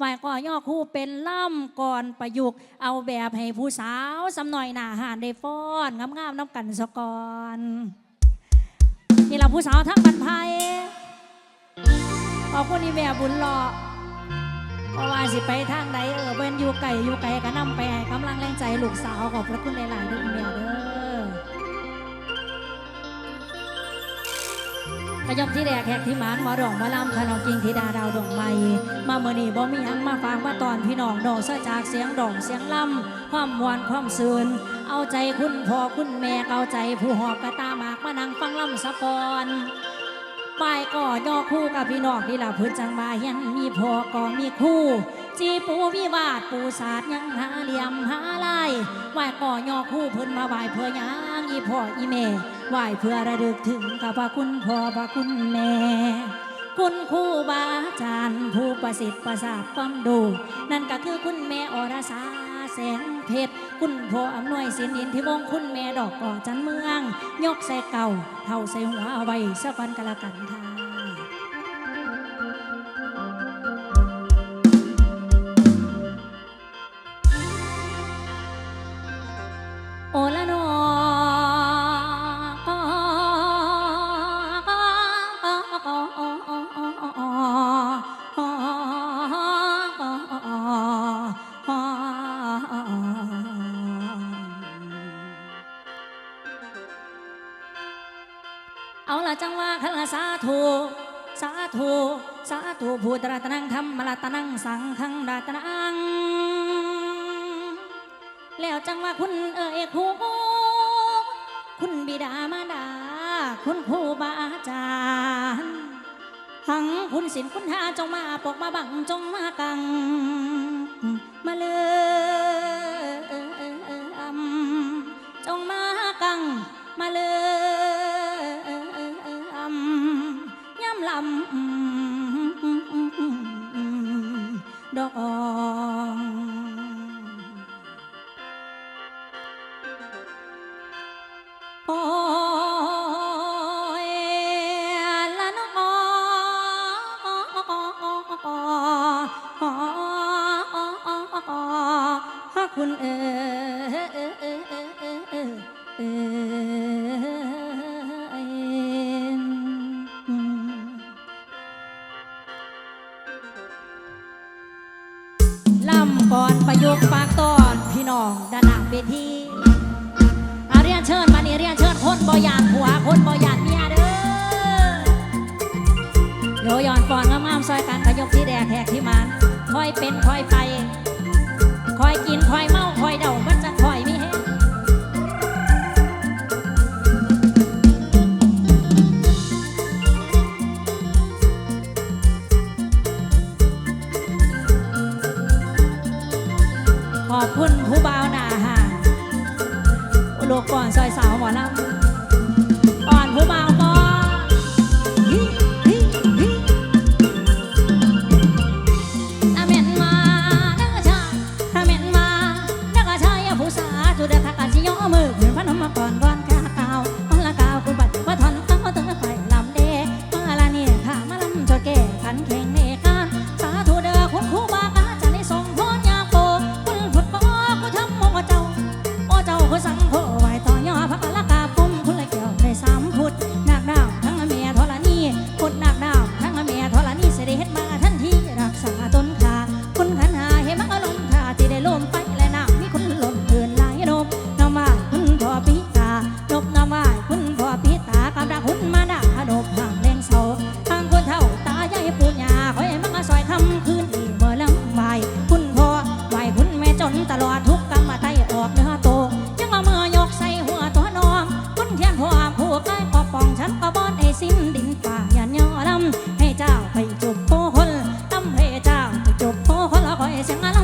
ฝ่ายก่อย่อคู่เป็นล่ำก่อนประยุกต์เอาแบบให้ผู้สาวสำหน่อยหน้าหานได้ฟ้อนงามๆน้ำกันสะกอนนี่เราผู้สาวทั้งบันไพขอบคุณอีแม่บุญหล่อเพราะว่าสิไปทางใดเออเบิ้นอยู่ไก่อยู่ไก่ก็นำไปให้กำลังแรงใจลูกสาวขอบพระคุณหลายๆด้วยแม่เด้อ ระยมที่แดกแขกที่มานมาดองมาลำคานองกิงธิดาดาวดองไม้มาเมื่อนี้บ่มีหยังมาฟังมาตอนพี่น้องดอกเสยจากเสียงดองเสียงลำความมวนความซื่นเอาใจคุณพ่อคุณแม่เอาใจผู้หอบกระตาหมากมานั่งฟังลำสะกอนปายก่อย่อคู่กับพี่น้องที่ละพื้นจังมาเฮียนมีพ่อก็มีคู่จีปูวิวาดปูศาสตร์ยังหาเหลี่ยมหาลายไหวก่อย่อคู่เพิ่นมาไหวเพื่อยังอีพ่ออีแม่ ไหวเพื่อระลึกถึงกับพระคุณพ่อพระคุณแม่ คุณครูบาอาจารย์ผู้ประสิทธิ์ประสาทความดู นั่นก็คือคุณแม่อรสาแสงเพชรคุณพ่ออำนวยสินอินที่วงคุณแม่ดอกก่อจันเมือง ยกใส่เก่าเท่าใส่หัวเอาไว้สักวันกันละกันค่ะ ธุสาธุพูตรัตนังธรรมรัตนังสังฆังรัตนัง แล้วจังว่าคุณเอ่ยครูคุณบิดามารดา คุณครูบาอาจารย์หังคุณศิลคุณหาจงมาปกมาบังจงมากัง มาเลยจงมากัง มาเลย ดอกอองโอ้ยละน้อคุณเอย ก่อนประยุกปากตอนพี่น้องด้านหน้าเวทีอาเรียนเชิญมานี่เรียนเชิญคนบอยานผัวคนบอยานเมียเด้อโยยอนฟอนงามๆซอยกันขยบที่แดกแหกที่มันคอยเป็นคอยไปคอยกินคอยมา คุณผู้บ่าวหนาห่างลูกก่อนซอยสาวหมอลำ parecen a la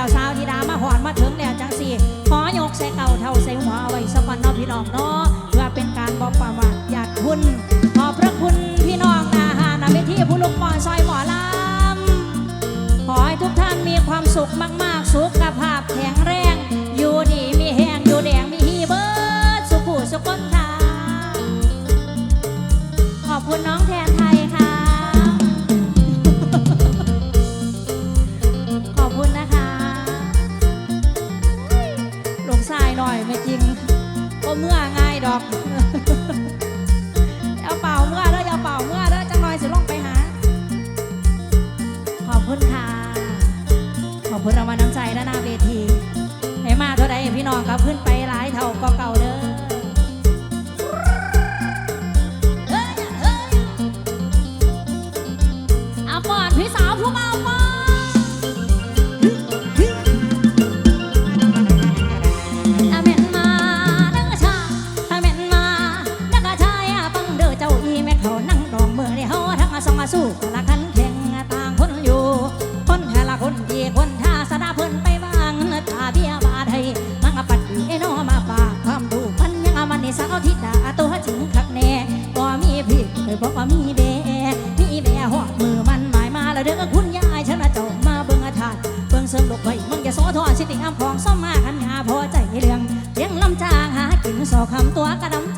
แล้วสาวธิดามาหอนมาถึงแล้วจังสี่ขอยกใส่เก่าเท่าใส่หัวเไว้สักวันเนาะพี่น้องเนาะเพื่อเป็นการบอกประวัติญาติคุณขอบพระคุณพี่น้องอาหานาเวทีผู้ลุกปอนซอยหมอลำขอให้ทุกท่านมีความสุขมาก ๆ สุขภาพแข็ง ติงอ้ำของส้มมาขันหาพอใจเรื่องเลี้ยงลำจางหากินสอคำตัวกระดำ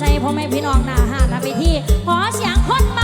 ใจพ่อแม่พี่น้องหน้าหาทำไปที่ขอเสียงคนมา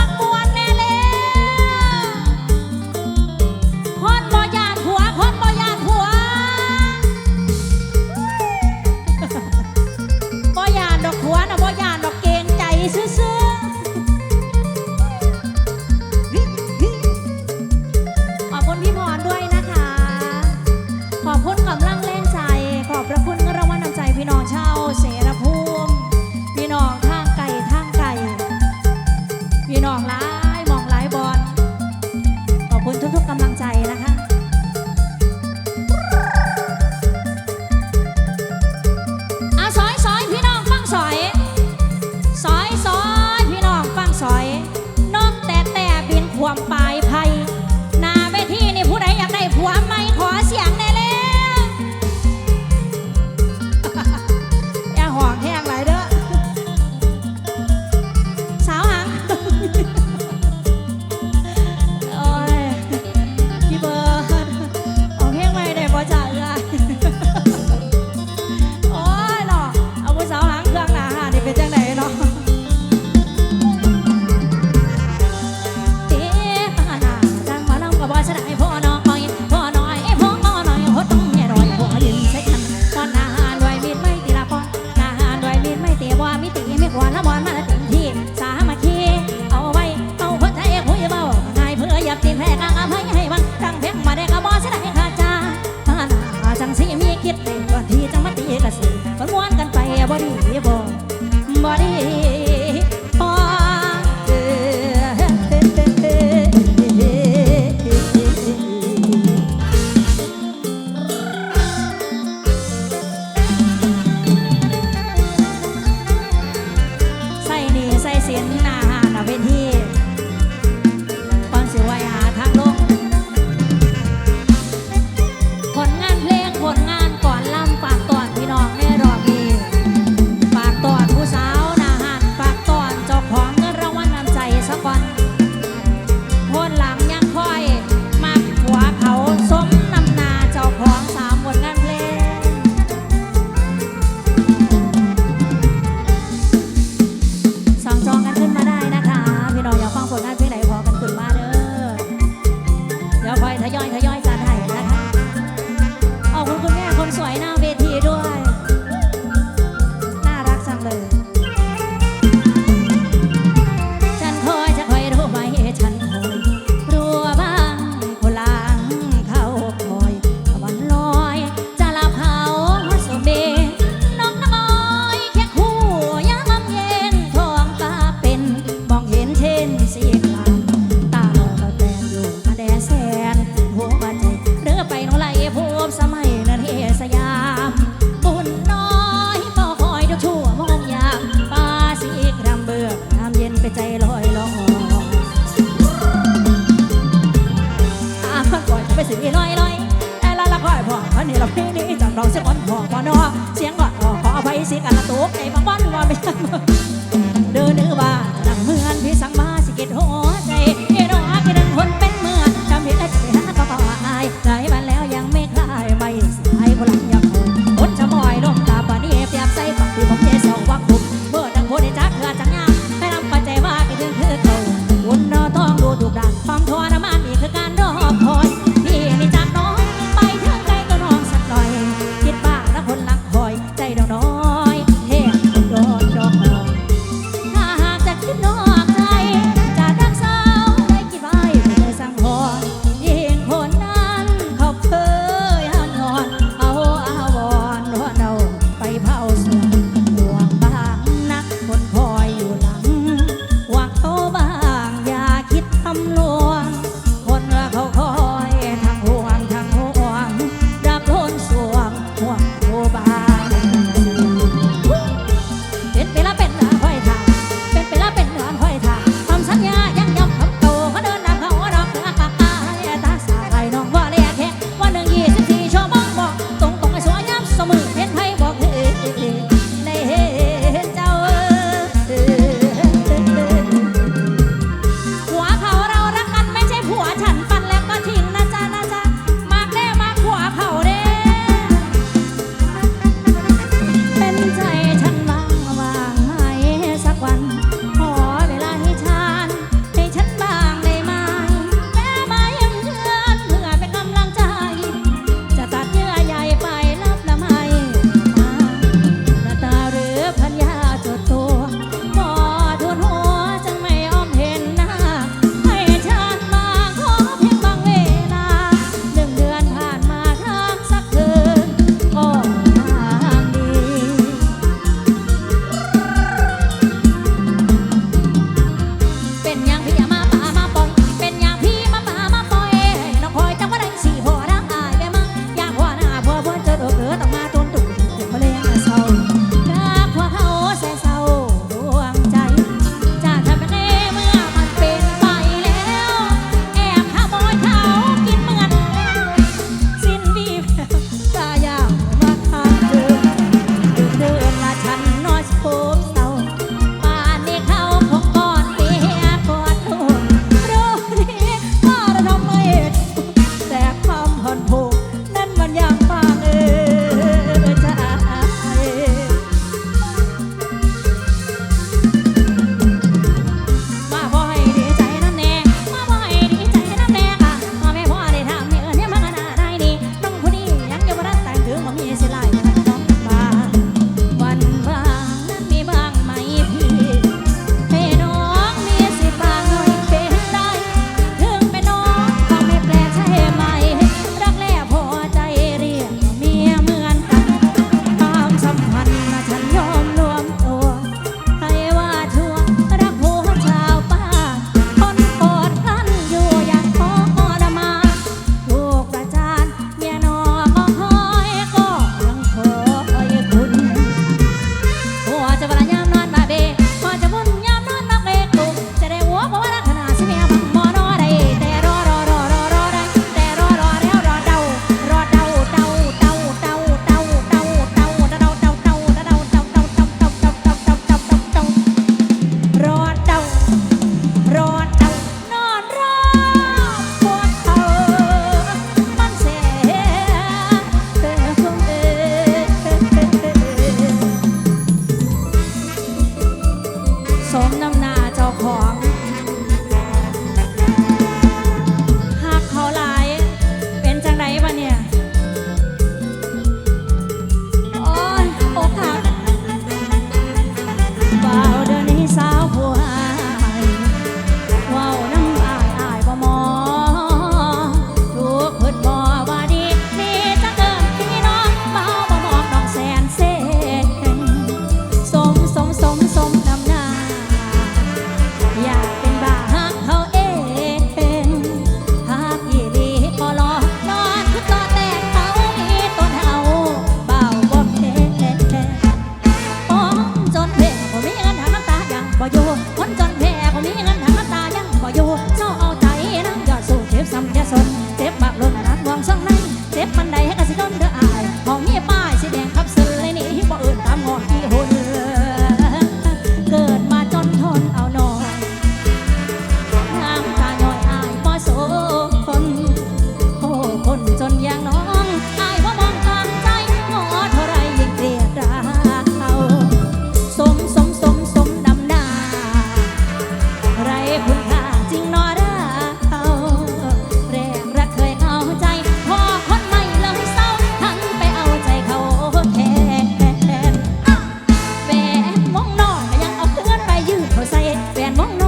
แฟนมอง